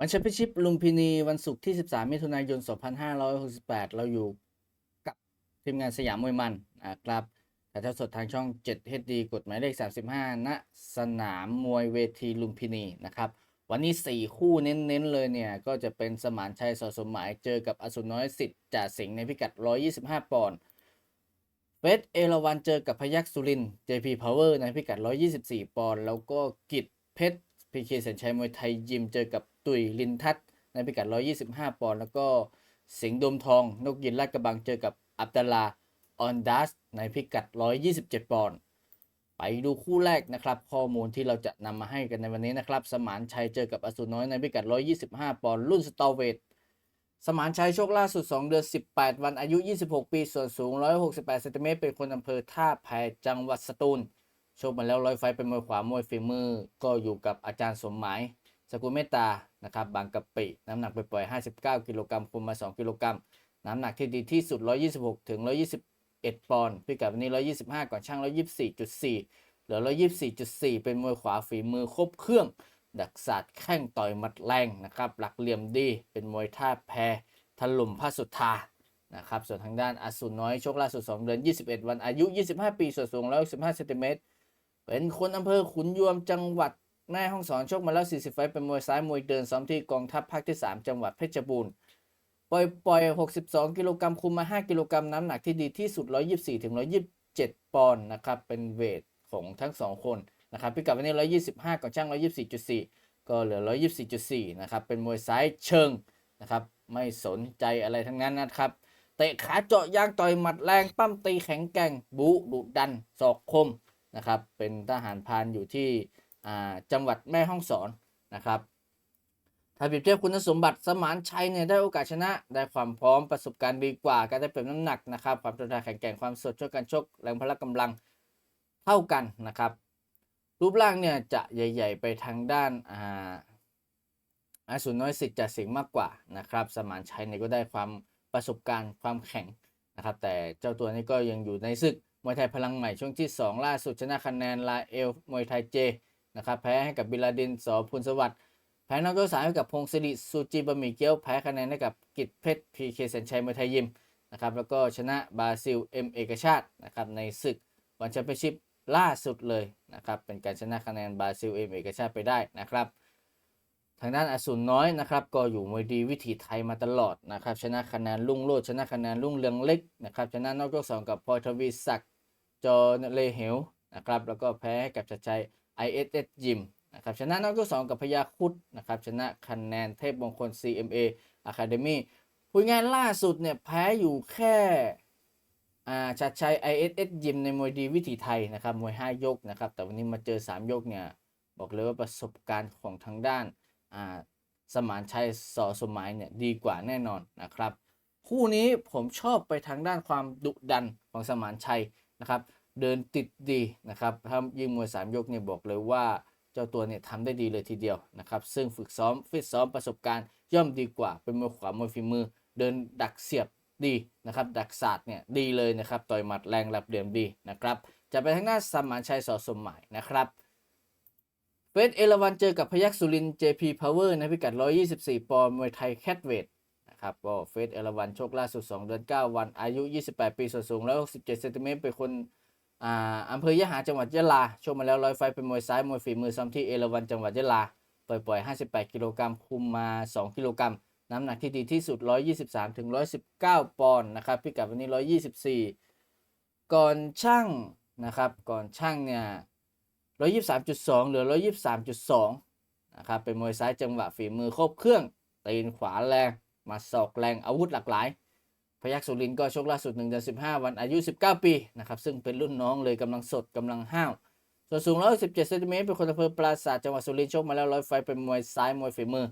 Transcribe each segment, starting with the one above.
วันแชมเปี้ยนชิพลุมพินีวันศุกร์ที่ 13 มิถุนายน 2568 เราอยู่กับทีมงานสยามมวยมันนะครับถ่ายทอดสดทางช่อง 7 HD กฎหมายเลข 35 ณ สนามมวยเวทีลุมพินีนะครับ วันนี้ 4 คู่เน้นๆ เลยเนี่ย ก็จะเป็นสมานชัยสอสมหมายเจอกับอสุน้อยสิทธิ์จ่าสิงห์ในพิกัด 125 ปอนด์เฟสเอราวันเจอกับพยัคฆ์สุริน JP Power ในพิกัด 124 ปอนด์แล้วก็กิจเพชรพีเคสัญชัยมวยไทยยิมเจอกับ ตุยลินทัศน์ในพิกัด 125 ปอนด์แล้วก็สิงห์ดมทอง นกยินลาดกระบังเจอกับอับดัลาออนดัสในพิกัด 127 ปอนด์ไปดูคู่แรกนะครับ ข้อมูลที่เราจะนำมาให้กันในวันนี้นะครับ สมานชัยเจอกับอสูรน้อยในพิกัด 125 ปอนด์รุ่นสตอเวทสมานชัยโชคล่าสุด 2 เดือน 18 วันอายุ 26 ปี ส่วนสูง 168เซนติเมตรเป็นคนอำเภอท่าแพจังหวัดสตูล โชคมาแล้วร้อยไฟเป็นมวยขวามวยฝีมือ ก็อยู่กับอาจารย์สมหมาย สกุลเมตตา นะครับบางกะปิ น้ำหนักไปปล่อยๆ59 กิโลกรัมคุมมา 2 กิโลกรัม น้ำหนักที่ดีที่สุด 126 ถึง 121 ปอนด์พิกัดวันนี้ 125 ก่อนช่าง 124.4 เหลือ 124.4 เป็นมวยขวาฝีมือครบเครื่อง ดักศาสตร์แข้งต่อยมัดแรงนะครับ หลักเหลี่ยมดี เป็นมวยท่าแพถล่มพระสุธานะครับ ส่วนทางด้านอสูรน้อยโชคล่าสุด 2 เดือน 21 วัน อายุ 25 ปี ส่วนสูง 115เซนติเมตร เป็นคนอำเภอขุนยวม จังหวัด แม่ฮ่องสอนชกมาแล้ว 40 ไฟเป็นมวยซ้ายมวยเดินซ้อมที่กองทัพภาคที่ 3 จังหวัดเพชรบูรณ์ ปล่อยปล่อย 62 กิโลกรัมคุมมา 5 กิโลกรัมน้ำหนักที่ดีที่สุด 124ถึง127 ปอนด์นะครับ เป็นเวทของทั้ง 2 คนนะครับพิกัดวันนี้ 125ก่อนช่าง 124.4 ก็เหลือ 124.4 นะครับ เป็นมวยซ้ายเชิงนะครับ ไม่สนใจอะไรทั้งนั้นนะครับ เตะขาเจาะยางต่อยหมัดแรงปั้มตีแข็งแกร่งบุดุดันศอกคมนะครับ เป็นทหารพานอยู่ที่ จังหวัดแม่ฮ่องสอนนะครับ ถ้าเปรียบเทียบคุณสมบัติสมานชัยเนี่ยได้โอกาสชนะได้ความพร้อมประสบการณ์ดีกว่า การได้เปรียบน้ำหนักนะครับ ความทนทานแข็งแกร่งความสดช่วยกันชกแรงพละกำลังเท่ากันนะครับ รูปร่างเนี่ยจะใหญ่ ๆ ไปทางด้านอ่าอาสุนน้อยสิทธิ์จะสิงมากกว่านะครับ สมานชัยเนี่ยก็ได้ความประสบการณ์ความแข็งนะครับ แต่เจ้าตัวนี้ก็ยังอยู่ในศึกมวยไทยพลังใหม่ช่วงที่ 2 ล่าสุดชนะคะแนนลาเอลมวยไทยเจ นะครับแพ้ให้กับบิลาดินสอพุนสวัสดิ์แพ้นอกยกสามให้กับพงศิริซูจิบะหมี่เกี๊ยวแพ้คะแนนให้กับกิจเพชรพีเคสัญชัยมวยไทยยิมนะครับแล้วก็ชนะบราซิลเอ็มเอกชาตินะครับในศึกวันแชมเปี้ยนชิพล่าสุดเลยนะครับเป็นการชนะคะแนนบราซิลเอ็มเอกชาติไปได้นะครับทางด้านอสูรน้อยนะครับก็อยู่มวยดีวิถีไทยมาตลอดนะครับชนะคะแนนลุ่งโลดชนะคะแนนลุ่งเรืองเล็กนะครับชนะนอกยกสองกับพลทวีศักดิ์จอเลเหวนะครับแล้วก็แพ้ให้กับชัดชัย ISS ยิมนะครับชนะนอกยกสองกับพยาคุดนะครับชนะคะแนนเทพมงคล CMA Academy พูดง่ายล่าสุดเนี่ยแพ้อยู่แค่อาชัดชัย ISS ยิมในมวยดีวิถีไทยนะครับมวย 5 ยกนะครับแต่วันนี้มาเจอ 3 ยกเนี่ยบอกเลยว่าประสบการณ์ของทางด้านอาสมานชัยสอสมหมายเนี่ยดีกว่าแน่นอนนะครับคู่นี้ผมชอบไปทางด้านความดุดันของสมานชัยนะครับ เดินติดดีนะครับถ้ายิงมวยสามยกเนี่ยบอกเลยว่าเจ้าตัวเนี่ยทำได้ดีเลยทีเดียวนะครับ ซึ่งฝึกซ้อมฟิตซ้อมประสบการณ์ย่อมดีกว่า เป็นมวยขวามวยฝีมือ เดินดักเสียบดีนะครับ ดักศาสตร์เนี่ยดีเลยนะครับ ต่อยหมัดแรงหลับเหลี่ยมดีนะครับ จะไปทางหน้าสมานชัยสอสมหมายนะครับเฟสเอราวันเจอกับพยัคฆ์สุริน JP Power ในพิกัด 124 ปอนด์มวยไทยแคทเวทนะครับก็เฟสเอราวันโชคล่าสุด 2 เดือน 9 วันอายุ 28 ปีส่วนสูง 167เซนติเมตรเป็นคน อ่าอำเภอยะหาจังหวัดยะลาชคมาแล้วร้อยไฟเป็นมวยซ้ายมวยฝีมือซ้อมที่เอราวันจังหวัดยะลาปล่อยปล่อย58 กิโลกรัมคุมมา 2 กิโลกรัมน้ำหนักที่ดีที่สุด 123ถึง119 ปอนด์นะครับพิกัดวันนี้ 124 ก่อนช่างนะครับ ก่อนช่างเนี่ย 123.2เหลือ 123.2 นะครับ เป็นมวยซ้ายจังหวะฝีมือครบเครื่องตีนขวาแรงมาศอกแรงอาวุธหลากหลาย ยัคฆ์สุรินทร์ก็ชกล่าสุด1เดือน15 วันอายุ 19 ปีนะครับซึ่งเป็นรุ่นน้องเลยกำลังสดกำลังห้าวส่วนสูง117เซนติเมตรเป็นคนอำเภอปราสาทจังหวัดสุรินทร์ชกมาแล้วร้อยไฟเป็นมวยซ้ายมวยฝีมือ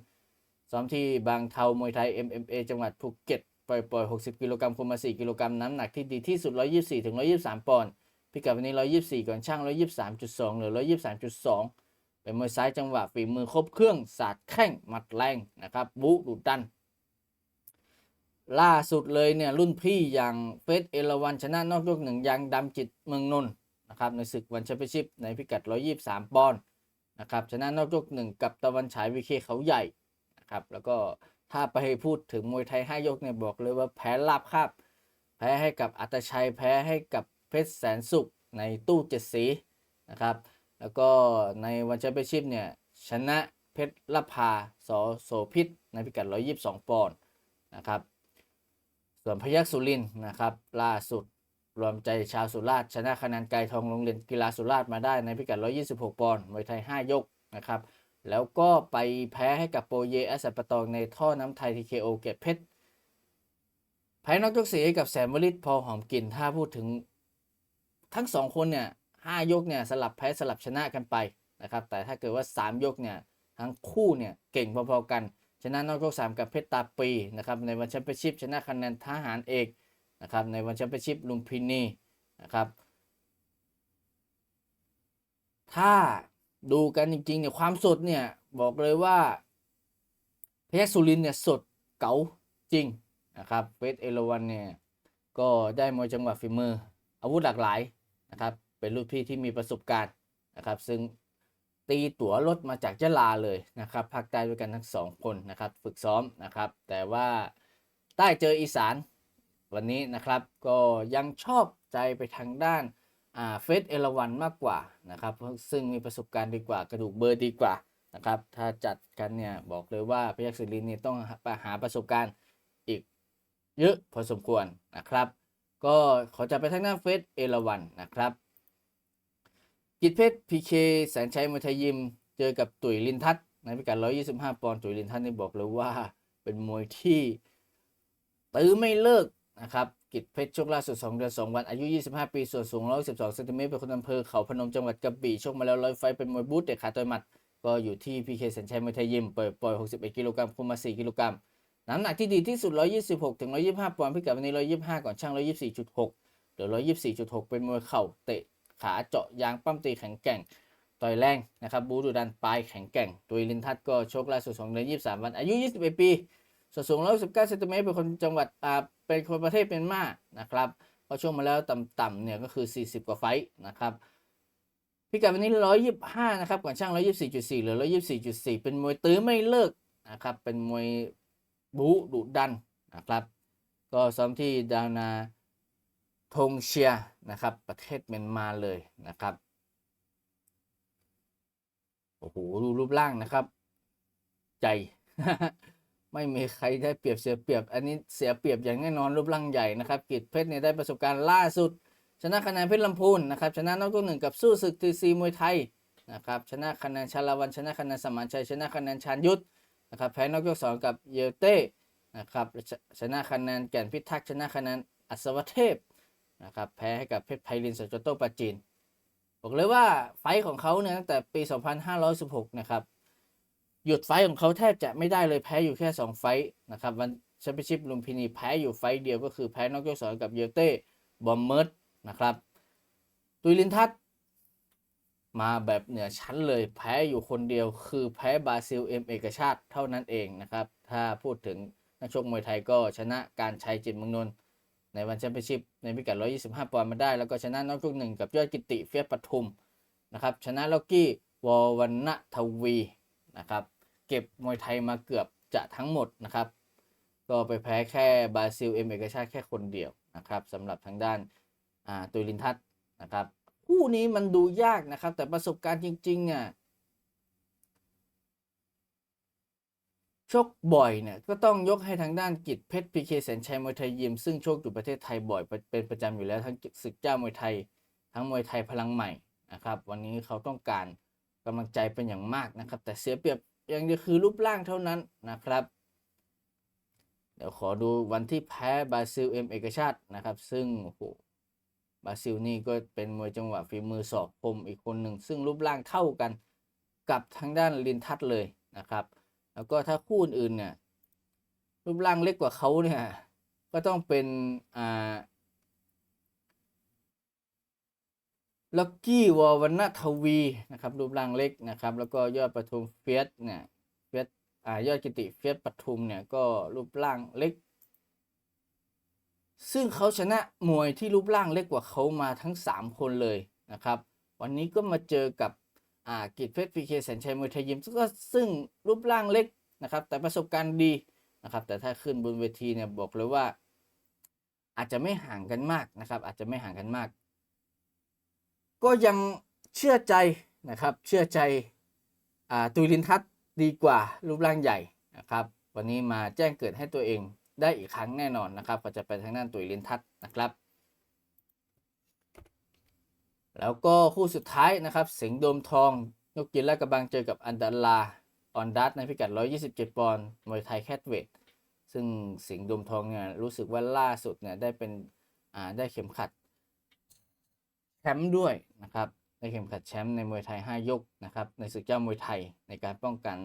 ซ้อมที่บางเทามวยไทย MMA จังหวัดภูเก็ตปล่อยปล่อย60 กิโลกรัมคุมมา 4 กิโลกรัมน้ำหนักที่ดีที่สุด 124ถึง123 ปอนด์พิกัดวันนี้ 124 ก่อนช่าง 123.2 หรือ 123.2 เป็นมวยซ้ายจังหวะฝีมือครบเครื่องสาดแข้งหมัดแรงนะครับบุดุดัน ล่าสุดเลยเนี่ยรุ่นพี่อย่างเฟสเอราวันชนะนอกยกหนึ่งยังดำจิตเมืองนนท์นะครับในศึกวันแชมเปี้ยนชิพในพิกัด 123 ปอนด์นะครับชนะนอกยกหนึ่งกับตะวันฉายวีเคเขาใหญ่นะครับแล้วก็ถ้าไปพูดถึงมวยไทย 5 ยกเนี่ยบอกเลยว่าแพ้ราบคาบแพ้ให้กับอัตชัยแพ้ให้กับเพชรแสนสุขในตู้เจ็ดสีนะครับแล้วก็ในวันแชมเปี้ยนชิพเนี่ยชนะเพชรละพาสโสพิษในพิกัด 122 ปอนด์นะครับ ส่วนพยัคฆ์สุรินทร์นะครับล่าสุดรวมใจชาวสุราษฎร์ชนะคะแนนไกรทองโรงเรียนกีฬาสุราษฎร์มาได้ในพิกัด 126 ปอนด์มวยไทย 5 ยกนะครับ แล้วก็ไปแพ้ให้กับโปเยแอสัปะตองในท่อน้ำไทยทีเคโอเกตเพชรแพ้นอกยกสีให้กับแสนวลิตพอหอมกลิ่น ถ้าพูดถึงทั้งสองคนเนี่ยห้ายกเนี่ยสลับแพ้สลับชนะกันไปนะครับ แต่ถ้าเกิดว่า 3 ยกเนี่ยทั้งคู่เนี่ยเก่งพอๆกัน ชนะนอกยก 3 กับเพชรตาปีนะครับในวันแชมเปี้ยนชิพชนะคะแนนทหารเอกนะครับในวันแชมเปี้ยนชิพลุมพินีนะครับถ้าดูกันจริงๆเนี่ยความสดเนี่ยบอกเลยว่าพยัคฆ์สุรินเนี่ยสดเก๋าจริงนะครับเวสเอราวันเนี่ยก็ได้มวยจังหวะฝีมือ อาวุธหลากหลายนะครับเป็นรุ่นพี่ที่มีประสบการณ์นะครับซึ่ง ตีตั๋วรถมาจากยะลาเลยนะครับภาคใต้ด้วยกันทั้งสองคนนะครับฝึกซ้อมนะครับ แต่ว่าใต้เจออีสานวันนี้นะครับก็ยังชอบใจไปทางด้านเฟสเอราวันมากกว่านะครับซึ่งมีประสบการณ์ดีกว่ากระดูกเบอร์ดีกว่านะครับถ้าจัดกันเนี่ยบอกเลยว่าพยัคฆ์ศิรินเนี่ยต้องไปหาประสบการณ์อีกเยอะพอสมควรนะครับ ก็ขอจะไปทางหน้านเฟสเอราวันนะครับ กิจเพชรพีเคแสนชัยมวยไทยยิม เจอกับตุ๋ยลินทัศน์ในพิกัด 125 ปอนด์ตุ๋ยลินทัศน์นี่บอกเลยว่าเป็นมวยที่ตื้อไม่เลิกนะครับกิจเพชรชกล่าสุด2เดือน2 วันอายุ 25 ปี ส่วนสูง 112เซนติเมตรเป็นคนอำเภอเขาพนมจังหวัดกระบี่ชกมาแล้วร้อยไฟเป็นมวยบูทเด็ดขาต่อยหมัด ก็อยู่ที่พีเคแสนชัยมวยไทยยิมเปิดปล่อย 61 กิโลกรัมคุมมา 4 กิโลกรัมน้ำหนักที่ดีที่สุด 126ถึง125 ปอนด์พิกัดวันนี้ 125 ก่อนช่าง 124.6หรือ124.6 เป็นมวยเข่าเตะ ขาเจาะยางปั้มตีแข็งแกร่ง ต่อยแรงนะครับบูดูดันปลายแข็งแกร่ง ตัวลินทัศก็ชกล่าสุด2เดือน23 วัน อายุ 21 ปีส่วนสูง119เซนติเมตรเป็นคนจังหวัดอ่าเป็นคนประเทศเมียนมานะครับก็ช่วงมาแล้วต่ำๆเนี่ยก็คือ 40 กว่าไฟนะครับพิกัดวันนี้ 125 นะครับ ก่อนช่าง 124.4 หรือ 124.4 เป็นมวยตื้อไม่เลิกนะครับ เป็นมวยบูดุดันนะครับ ก็ซ้อมที่ดาวนา ทงเชียนะครับ ประเทศเมียนมาเลยนะครับโอ้โหดูรูปร่างนะครับใจไม่มีใครได้เปรียบเสียเปรียบ อันนี้เสียเปรียบอย่างแน่นอนรูปร่างใหญ่นะครับกิจเพชรเนี่ยได้ประสบการณ์ล่าสุด ชนะคะแนนเพชรลำพูนนะครับชนะนอกตัวหนึ่งกับสู้ศึกทีซีมวยไทยนะครับชนะคะแนนชาลาวันชนะคะแนนสมานชัยชนะคะแนนชานยุทธนะครับแพ้นอกยกสองกับเยลเต้นะครับชนะคะแนนแก่นพิทักษ์ชนะคะแนนอัศวเทพ นะครับแพ้ให้กับเพชรไพลินสจโตปาจีน บอกเลยว่าไฟของเขาเนี่ยตั้งแต่ปี 2516 นะครับ หยุดไฟของเขาแทบจะไม่ได้เลยแพ้อยู่แค่ 2 ไฟนะครับวันแชมเปี้ยนชิพลุมพินีแพ้อยู่ไฟเดียวก็คือแพ้นอกยกสองกับเยเต้บอมเมิร์ดนะครับตุยลินทัศมาแบบเหนือชั้นเลยแพ้อยู่คนเดียวคือแพ้บราซิลเอ็มเอกชาติเท่านั้นเองนะครับ ถ้าพูดถึงนักชกมวยไทยก็ชนะการชัยจิตมืองนนท์ ในวันแชมเปี้ยนชิพในพิกัด 125 ปอนด์มาได้ แล้วก็ชนะนอกยกหนึ่งกับยอดกิติเฟียสปทุมนะครับชนะล็อกกี้วอวันณทวีนะครับเก็บมวยไทยมาเกือบจะทั้งหมดนะครับ ก็ไปแพ้แค่บราซิลเอ็มเอกชาติแค่คนเดียวนะครับสำหรับทางด้านอ่าตุลินทัศน์นะครับคู่นี้มันดูยากนะครับ แต่ประสบการณ์จริงๆเนี่ย ชกบ่อยเนี่ยก็ต้องยกให้ทางด้านกิจเพชรพีเคแสนชัยมวยไทยยิมซึ่งโชคอยู่ประเทศไทยบ่อยเป็นประจำอยู่แล้วทั้งศึกเจ้ามวยไทย ทั้งมวยไทยพลังใหม่นะครับวันนี้เขาต้องการกำลังใจเป็นอย่างมากนะครับ แต่เสียเปรียบอย่างเดียวคือรูปร่างเท่านั้นนะครับ เดี๋ยวขอดูวันที่แพ้บราซิลเอ็มเอกชาตินะครับ ซึ่งโอ้โหบราซิลนี่ก็เป็นมวยจังหวะฝีมือศอกคมอีกคนหนึ่งซึ่งรูปร่างเท่ากันกับทางด้านลินทัศเลยนะครับ แล้วก็ถ้าคู่อื่นๆเนี่ยรูปร่างเล็กกว่าเขาเนี่ย ก็ต้องเป็นอ่าล็อกกี้วอลวันณทวีนะครับรูปร่างเล็กนะครับ แล้วก็ยอดปทุมเฟียสเนี่ยเฟียสอ่ายอดกิติเฟียสปทุมเนี่ยก็รูปร่างเล็ก ซึ่งเขาชนะมวยที่รูปร่างเล็กกว่าเขามาทั้ง 3 คนเลยนะครับ วันนี้ก็มาเจอกับ อ่ากิจเพชรพีเคแสนชัยมวยไทยยิมก็ซึ่งรูปร่างเล็กนะครับ แต่ประสบการณ์ดีนะครับ แต่ถ้าขึ้นบนเวทีเนี่ยบอกเลยว่า อาจจะไม่ห่างกันมากนะครับ อาจจะไม่ห่างกันมาก ก็ยังเชื่อใจนะครับ เชื่อใจอ่าตุยลินทัศน์ดีกว่ารูปร่างใหญ่นะครับ วันนี้มาแจ้งเกิดให้ตัวเองได้อีกครั้งแน่นอนนะครับ ก็จะไปทางด้านตุยลินทัศน์นะครับ แล้วก็คู่สุดท้ายนะครับสิงห์โดมทองนกกินและกระบังเจอกับอันดาลาออนดัตในพิกัด 127 ปอนด์มวยไทยแคทเวทซึ่งสิงห์โดมทองเนี่ยรู้สึกว่าล่าสุดเนี่ยได้เป็นอ่าได้เข็มขัดแชมป์ด้วยนะครับได้เข็มขัดแชมป์ในมวยไทย 5 ยกนะครับในศึกเจ้ามวยไทยในการป้องกัน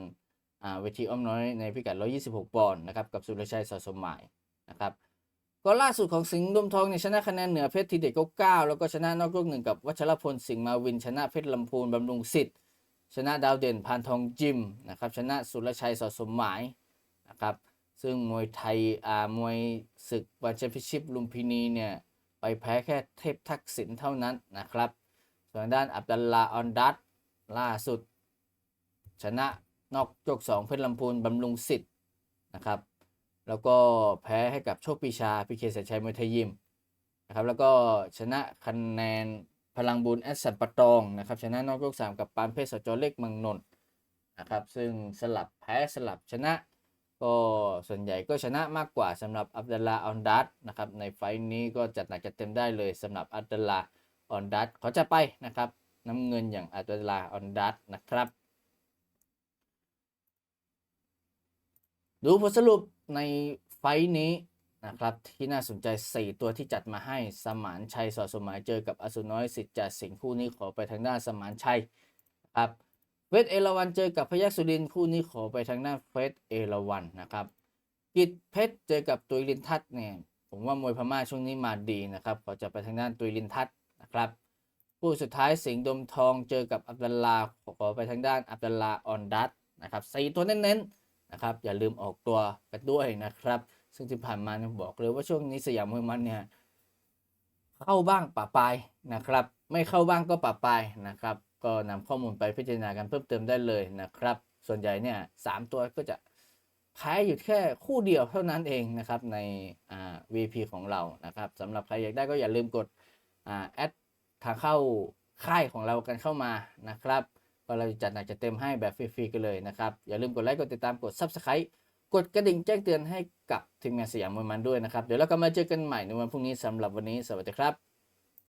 อ่าเวทีอ้อมน้อยในพิกัด 126 ปอนด์นะครับกับสุรชัยสอสมหมายนะครับ ก็ล่าสุดของสิงห์ดมทองเนี่ยชนะคะแนนเหนือเพชรทีเด็ดก็เก้าแล้วก็ชนะนอกยกหนึ่งกับวัชรพลสิงห์มาวิน ชนะเพชรลำพูนบำรุงสิทธิ์ชนะดาวเด่นพานทองจิมนะครับชนะสุรชัยสอสมหมายนะครับซึ่งมวยไทยอ่ามวยศึกวันแชมเปี้ยนชิพลุมพินีเนี่ยไปแพ้แค่เทพทักษิณเท่านั้นนะครับส่วนด้านอับดัลลาออนดัตล่าสุด ชนะนอกยกสองเพชรลำพูนบำรุงสิทธิ์นะครับ แล้วก็แพ้ให้กับโชคปีชาพีเคแสนชัยมวยไทยยิมนะครับแล้วก็ชนะคะแนนพลังบุญแอสสันปะตองนะครับชนะนอกยกสามกับปานเพชรสจเล็กเมืองนนท์นะครับซึ่งสลับแพ้สลับชนะ ก็ส่วนใหญ่ก็ชนะมากกว่าสำหรับอับดุลลาออนดัตนะครับในไฟท์นี้ก็จัดหนักจัดเต็มได้เลยสำหรับอับดุลลาออนดัตขอจะไปนะครับน้ำเงินอย่างอับดุลลาออนดัตนะครับ ดูผลสรุปในไฟท์นี้นะครับที่น่าสนใจ 4 ตัวที่จัดมาให้สมานชัยสอสมหมายเจอกับอสุน้อยสิทธิ์จัดสิงคู่นี้ขอไปทางด้านสมานชัยครับเวทเอราวันเจอกับพยัคฆ์สุรินคู่นี้ขอไปทางด้านเฟสเอราวันนะครับกิจเพชรเจอกับตุยลินทัศน์เนี่ยผมว่ามวยพม่าช่วงนี้มาดีนะครับขอจะไปทางด้านตุยลินทัศน์นะครับคู่สุดท้ายสิงห์ดมทองเจอกับอับดุลลาขอไปทางด้านอับดุลลาออนดัตนะครับสี่ตัวเน้นๆ นะครับ อย่าลืมออกตัวกันด้วยนะครับ ซึ่งที่ผ่านมาเนี่ยบอกเลยว่าช่วงนี้สยามมวยมันเนี่ยเข้าบ้างปะปายนะครับ ไม่เข้าบ้างก็ปะปายนะครับ ก็นำข้อมูลไปพิจารณากันเพิ่มเติมได้เลยนะครับ ส่วนใหญ่เนี่ยสามตัวก็จะแพ้อยู่แค่คู่เดียวเท่านั้นเองนะครับในอ่า VP ของเรานะครับสำหรับใครอยากได้ก็อย่าลืมกดอ่าแอดทางเข้าค่ายของเรากันเข้ามานะครับ ก็เราจะจัดหนักจะเต็มให้แบบฟรีๆกันเลยนะครับ อย่าลืมกดไลค์กดติดตามกด Subscribe กดกระดิ่งแจ้งเตือนให้กับทีมงานสยามมวยมันด้วยนะครับ เดี๋ยวเรากลับมาเจอกันใหม่ในวันพรุ่งนี้สำหรับวันนี้สวัสดีครับ